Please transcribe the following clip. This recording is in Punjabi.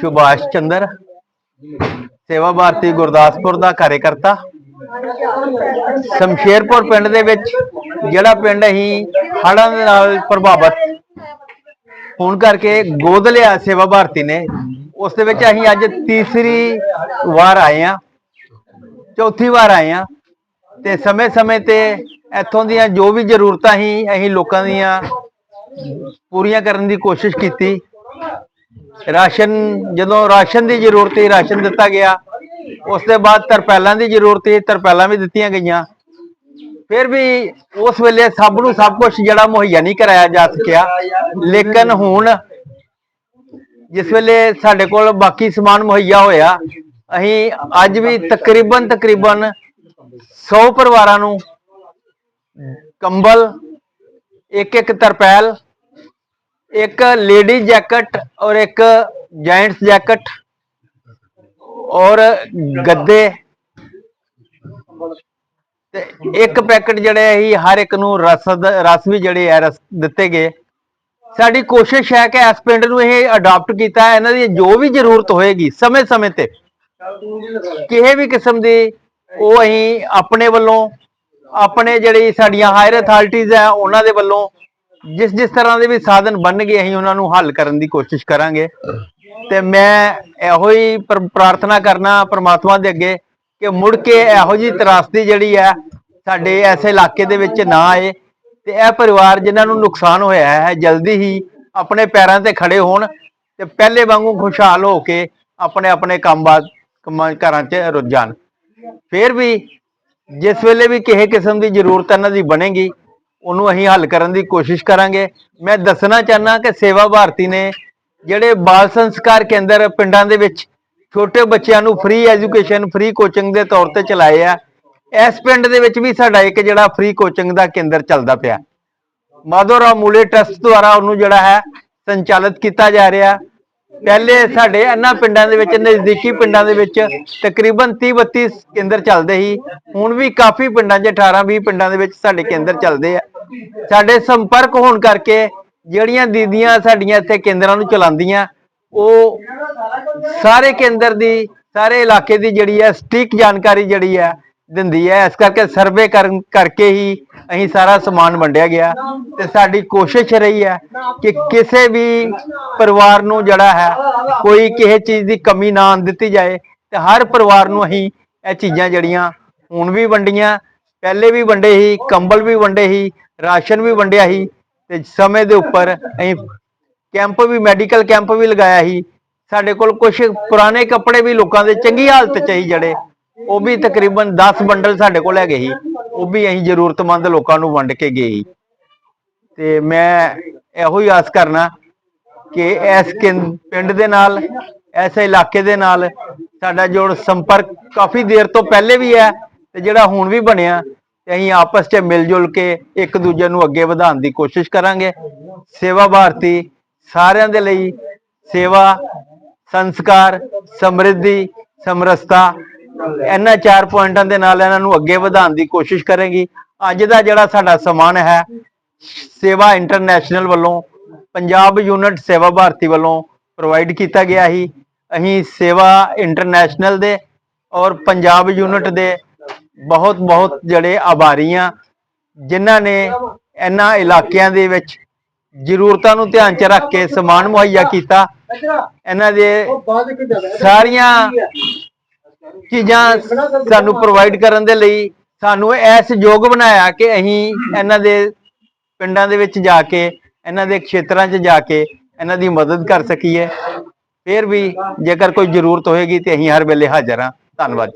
ਸੁਭਾਸ਼ ਚੰਦਰ, ਸੇਵਾ ਭਾਰਤੀ ਗੁਰਦਾਸਪੁਰ ਦਾ ਕਾਰਜਕਰਤਾ। ਸ਼ਮਸ਼ੇਰਪੁਰ ਪਿੰਡ ਦੇ ਵਿੱਚ ਜਿਹੜਾ ਪਿੰਡ ਅਸੀਂ ਹੜ੍ਹਾਂ ਦੇ ਨਾਲ ਪ੍ਰਭਾਵਿਤ ਹੋਣ ਕਰਕੇ ਗੋਦ ਲਿਆ ਸੇਵਾ ਭਾਰਤੀ ਨੇ, ਉਸ ਦੇ ਵਿੱਚ ਅਸੀਂ ਅੱਜ ਤੀਸਰੀ ਵਾਰ ਆਏ ਆ ਚੌਥੀ ਵਾਰ ਆਏ ਆ ਤੇ ਸਮੇਂ-ਸਮੇਂ ਤੇ ਇੱਥੋਂ ਦੀਆਂ ਜੋ ਵੀ ਜ਼ਰੂਰਤਾਂ ਸੀ, ਅਸੀਂ ਲੋਕਾਂ ਦੀਆਂ ਪੂਰੀਆਂ ਕਰਨ ਦੀ ਕੋਸ਼ਿਸ਼ ਕੀਤੀ। ਰਾਸ਼ਨ, ਜਦੋਂ ਰਾਸ਼ਨ ਦੀ ਜ਼ਰੂਰਤ ਸੀ, ਰਾਸ਼ਨ ਦਿੱਤਾ ਗਿਆ। ਉਸ ਦੇ ਬਾਅਦ ਤਰਪੈਲਾਂ ਦੀ ਜ਼ਰੂਰਤ ਸੀ, ਤਰਪੈਲਾਂ ਵੀ ਦਿੱਤੀਆਂ ਗਈਆਂ। ਫਿਰ ਵੀ ਉਸ ਵੇਲੇ ਸਭ ਨੂੰ ਸਭ ਕੁਝ ਜਿਹੜਾ ਮੁਹੱਈਆ ਨਹੀਂ ਕਰਾਇਆ ਜਾ ਸਕਿਆ। ਲੇਕਿਨ ਹੁਣ ਜਿਸ ਵੇਲੇ ਸਾਡੇ ਕੋਲ ਬਾਕੀ ਸਮਾਨ ਮੁਹੱਈਆ ਹੋਇਆ, ਅਸੀਂ ਅੱਜ ਵੀ ਤਕਰੀਬਨ ਤਕਰੀਬਨ 100 ਪਰਿਵਾਰਾਂ ਨੂੰ ਕੰਬਲ ਇੱਕ ਇੱਕ ਤਰਪੈਲ ਇੱਕ ਲੇਡੀ ਜੈਕਟ ਔਰ ਇੱਕ ਜੈਂਟਸ ਜੈਕਟ ਔਰ ਗੱਦੇ। ਤੇ ਇੱਕ ਪੈਕਟ ਜਿਹੜੇ ਹੀ ਹਰ ਇੱਕ ਨੂੰ ਰਸ ਰਸ ਵੀ ਜਿਹੜੇ ਆ, ਰਸ ਦਿੱਤੇ ਗਏ। ਸਾਡੀ ਕੋਸ਼ਿਸ਼ ਹੈ ਕਿ ਇਸ ਪਿੰਡ ਨੂੰ ਇਹ ਅਡਾਪਟ ਕੀਤਾ ਹੈ ਇਹਨਾਂ ਦੀ ਜੋ ਵੀ ਜ਼ਰੂਰਤ ਹੋਏਗੀ ਸਮੇਂ-ਸਮੇਂ ਤੇ। ਕਿਸੇ ਵੀ ਕਿਸਮ ਦੀ ਉਹ ਅਸੀਂ ਆਪਣੇ ਵੱਲੋਂ, ਆਪਣੇ ਜਿਹੜੀ ਸਾਡੀਆਂ ਹਾਇਰ ਅਥਾਰਟੀਆਂ ਹੈ ਉਹਨਾਂ ਦੇ ਵੱਲੋਂ ਜਿਸ ਜਿਸ ਤਰ੍ਹਾਂ ਦੇ ਵੀ ਸਾਧਨ ਬਣ ਗਏ ਅਸੀਂ ਉਹਨਾਂ ਨੂੰ ਹੱਲ ਕਰਨ ਦੀ ਕੋਸ਼ਿਸ਼ ਕਰਾਂਗੇ। ਤੇ ਮੈਂ ਇਹੋ ਹੀ ਪ੍ਰ- ਪ੍ਰਾਰਥਨਾ ਕਰਨਾ ਪ੍ਰਮਾਤਮਾ ਦੇ ਅੱਗੇ ਕਿ ਮੁੜ ਕੇ ਇਹੋ ਜੀ ਤਰਾਸਦੀ ਜਿਹੜੀ ਹੈ, ਸਾਡੇ ਐਸੇ ਇਲਾਕੇ ਦੇ ਵਿੱਚ ਨਾ ਆਏ ਤੇ ਇਹ ਪਰਿਵਾਰ ਜਿਨ੍ਹਾਂ ਨੂੰ ਨੁਕਸਾਨ ਹੋਇਆ ਹੈ ਜਲਦੀ ਹੀ ਆਪਣੇ ਪੈਰਾਂ ਤੇ ਖੜੇ ਹੋਣ ਤੇ ਪਹਿਲੇ ਵਾਂਗੂ ਖੁਸ਼ਹਾਲ ਹੋ ਕੇ ਆਪਣੇ ਆਪਣੇ ਕੰਮਬਾਜ਼ ਕੰਮਾਂ, ਘਰਾਂ 'ਚ ਰੁੱਝ ਜਾਣ। ਫਿਰ ਵੀ ਜਿਸ ਵੇਲੇ ਵੀ ਕਿਸੇ ਕਿਸਮ ਦੀ ਜ਼ਰੂਰਤ ਇਹਨਾਂ ਦੀ ਬਣੇਗੀ ਉਹਨੂੰ ਅਸੀਂ ਹੱਲ ਕਰਨ ਦੀ ਕੋਸ਼ਿਸ਼ ਕਰਾਂਗੇ। ਮੈਂ ਦੱਸਣਾ ਚਾਹਨਾ ਕਿ ਸੇਵਾ ਭਾਰਤੀ ਨੇ ਜਿਹੜੇ ਬਾਲ ਸੰਸਕਾਰ ਕੇਂਦਰ ਪਿੰਡਾਂ ਦੇ ਵਿੱਚ ਛੋਟੇ ਬੱਚਿਆਂ ਨੂੰ ਫ੍ਰੀ ਐਜੂਕੇਸ਼ਨ ਫ੍ਰੀ ਕੋਚਿੰਗ ਦੇ ਤੌਰ ਤੇ ਚਲਾਏ ਆ, ਇਸ ਪਿੰਡ ਦੇ ਵਿੱਚ ਵੀ ਸਾਡਾ ਇੱਕ ਜਿਹੜਾ ਫ੍ਰੀ ਕੋਚਿੰਗ ਦਾ ਕੇਂਦਰ ਚੱਲਦਾ ਪਿਆ। ਮਾਧੋਰਾਮ ਮੂਲੇ ਟਰਸਟ ਦੁਆਰਾ ਉਹਨੂੰ ਜਿਹੜਾ ਹੈ ਸੰਚਾਲਿਤ ਕੀਤਾ ਜਾ ਰਿਹਾ। ਪਹਿਲੇ ਸਾਡੇ ਇਹਨਾਂ ਪਿੰਡਾਂ ਦੇ ਵਿੱਚ, ਨਜ਼ਦੀਕੀ ਪਿੰਡਾਂ ਦੇ ਵਿੱਚ ਤਕਰੀਬਨ 30 32 ਕੇਂਦਰ ਚੱਲਦੇ ਸੀ। ਹੁਣ ਵੀ ਕਾਫੀ ਪਿੰਡਾਂ 'ਚ 18 20 ਪਿੰਡਾਂ ਦੇ ਵਿੱਚ ਸਾਡੇ ਕੇਂਦਰ ਚੱਲਦੇ ਆ। ਸਾਡੇ ਸੰਪਰਕ ਹੋਣ ਕਰਕੇ ਜਿਹੜੀਆਂ ਦੀਦੀਆਂ ਸਾਡੀਆਂ ਇੱਥੇ ਕੇਂਦਰਾਂ ਨੂੰ ਚਲਾਉਂਦੀਆਂ, ਉਹ ਸਾਰੇ ਕੇਂਦਰ ਦੀ, ਸਾਰੇ ਇਲਾਕੇ ਦੀ ਜਿਹੜੀ ਹੈ ਸਟਿਕ ਜਾਣਕਾਰੀ ਜਿਹੜੀ ਹੈ ਦਿੰਦੀ ਹੈ। ਇਸ ਕਰਕੇ ਸਰਵੇ ਕਰਨ ਕਰਕੇ ਹੀ ਅਸੀਂ ਸਾਰਾ ਸਮਾਨ ਵੰਡਿਆ ਗਿਆ। ਤੇ ਸਾਡੀ ਕੋਸ਼ਿਸ਼ ਰਹੀ ਹੈ ਕਿ ਕਿਸੇ ਵੀ ਪਰਿਵਾਰ ਨੂੰ ਜਿਹੜਾ ਹੈ ਕੋਈ ਕਿਸੇ ਚੀਜ਼ ਦੀ ਕਮੀ ਨਾ ਆਉਣ ਦਿੱਤੀ ਜਾਏ ਤੇ ਹਰ ਪਰਿਵਾਰ ਨੂੰ ਅਸੀਂ ਇਹ ਚੀਜ਼ਾਂ ਜਿਹੜੀਆਂ ਹੁਣ ਵੀ ਵੰਡੀਆਂ, ਪਹਿਲੇ ਵੀ ਵੰਡੇ ਸੀ, ਕੰਬਲ ਵੀ ਵੰਡੇ ਸੀ ਰਾਸ਼ਨ ਵੀ ਵੰਡਿਆ ਸੀ ਤੇ ਸਮੇਂ ਦੇ ਉੱਪਰ ਅਸੀਂ ਕੈਂਪ ਵੀ, ਮੈਡੀਕਲ ਕੈਂਪ ਵੀ ਲਗਾਇਆ ਸੀ। ਸਾਡੇ ਕੋਲ ਕੁਝ ਪੁਰਾਣੇ ਕੱਪੜੇ ਵੀ ਲੋਕਾਂ ਦੇ ਚੰਗੀ ਹਾਲਤ ਚ ਸੀ ਜਿਹੜੇ। ਉਹ ਵੀ ਤਕਰੀਬਨ 10 ਬੰਡਲ ਸਾਡੇ ਕੋਲ ਹੈਗੇ ਸੀ। ਉਹ ਵੀ ਅਸੀਂ ਜ਼ਰੂਰਤਮੰਦ ਲੋਕਾਂ ਨੂੰ ਵੰਡ ਕੇ ਗਏ ਸੀ। ਤੇ ਮੈਂ ਇਹੋ ਹੀ ਆਸ ਕਰਨਾ ਕਿ ਇਸ ਪਿੰਡ ਦੇ ਨਾਲ, ਇਸ ਇਲਾਕੇ ਦੇ ਨਾਲ ਸਾਡਾ ਜੋੜ ਸੰਪਰਕ ਕਾਫੀ ਦੇਰ ਤੋਂ ਪਹਿਲੇ ਵੀ ਹੈ ਤੇ ਜਿਹੜਾ ਹੁਣ ਵੀ ਬਣਿਆ ਤੇ ਅਸੀਂ ਆਪਸ 'ਚ ਮਿਲ ਜੁਲ ਕੇ ਇੱਕ ਦੂਜੇ ਨੂੰ ਅੱਗੇ ਵਧਾਉਣ ਦੀ ਕੋਸ਼ਿਸ਼ ਕਰਾਂਗੇ। ਸੇਵਾ ਭਾਰਤੀ ਸਾਰਿਆਂ ਦੇ ਲਈ ਸੇਵਾ, ਸੰਸਕਾਰ, ਸਮਰਿੱਧੀ, ਸਮਰਸਤਾ, ਇਹਨਾਂ ਚਾਰ ਪੁਆਇੰਟਾਂ ਦੇ ਨਾਲ ਇਹਨਾਂ ਨੂੰ ਅੱਗੇ ਵਧਾਉਣ ਦੀ ਕੋਸ਼ਿਸ਼ ਕਰੇਗੀ। ਅੱਜ ਦਾ ਜਿਹੜਾ ਸਾਡਾ ਸਮਾਨ ਹੈ, ਸੇਵਾ ਇੰਟਰਨੈਸ਼ਨਲ ਵੱਲੋਂ ਪੰਜਾਬ ਯੂਨਿਟ ਸੇਵਾ ਭਾਰਤੀ ਵੱਲੋਂ ਪ੍ਰੋਵਾਈਡ ਕੀਤਾ ਗਿਆ ਸੀ। ਅਸੀਂ ਸੇਵਾ ਇੰਟਰਨੈਸ਼ਨਲ ਦੇ ਔਰ ਪੰਜਾਬ ਯੂਨਿਟ ਦੇ ਬਹੁਤ ਬਹੁਤ ਜਿਹੜੇ ਆਭਾਰੀ ਆ ਜਿਨ੍ਹਾਂ ਨੇ ਇਹਨਾਂ ਇਲਾਕਿਆਂ ਦੇ ਵਿੱਚ ਜ਼ਰੂਰਤਾਂ ਨੂੰ ਧਿਆਨ 'ਚ ਰੱਖ ਕੇ ਸਮਾਨ ਮੁਹੱਈਆ ਕੀਤਾ, ਇਹਨਾਂ ਦੇ ਸਾਰੀਆਂ ਚੀਜ਼ਾਂ ਸਾਨੂੰ ਪ੍ਰੋਵਾਈਡ ਕਰਨ ਦੇ ਲਈ ਸਾਨੂੰ ਇਸ ਯੋਗ ਬਣਾਇਆ ਕਿ ਅਸੀਂ ਇਹਨਾਂ ਦੇ ਪਿੰਡਾਂ ਦੇ ਵਿੱਚ ਜਾ ਕੇ, ਇਹਨਾਂ ਦੇ ਖੇਤਰਾਂ 'ਚ ਜਾ ਕੇ ਇਹਨਾਂ ਦੀ ਮਦਦ ਕਰ ਸਕੀਏ। ਫਿਰ ਵੀ ਜੇਕਰ ਕੋਈ ਜ਼ਰੂਰਤ ਹੋਏਗੀ ਤੇ ਅਸੀਂ ਹਰ ਵੇਲੇ ਹਾਜ਼ਰ ਹਾਂ। ਧੰਨਵਾਦ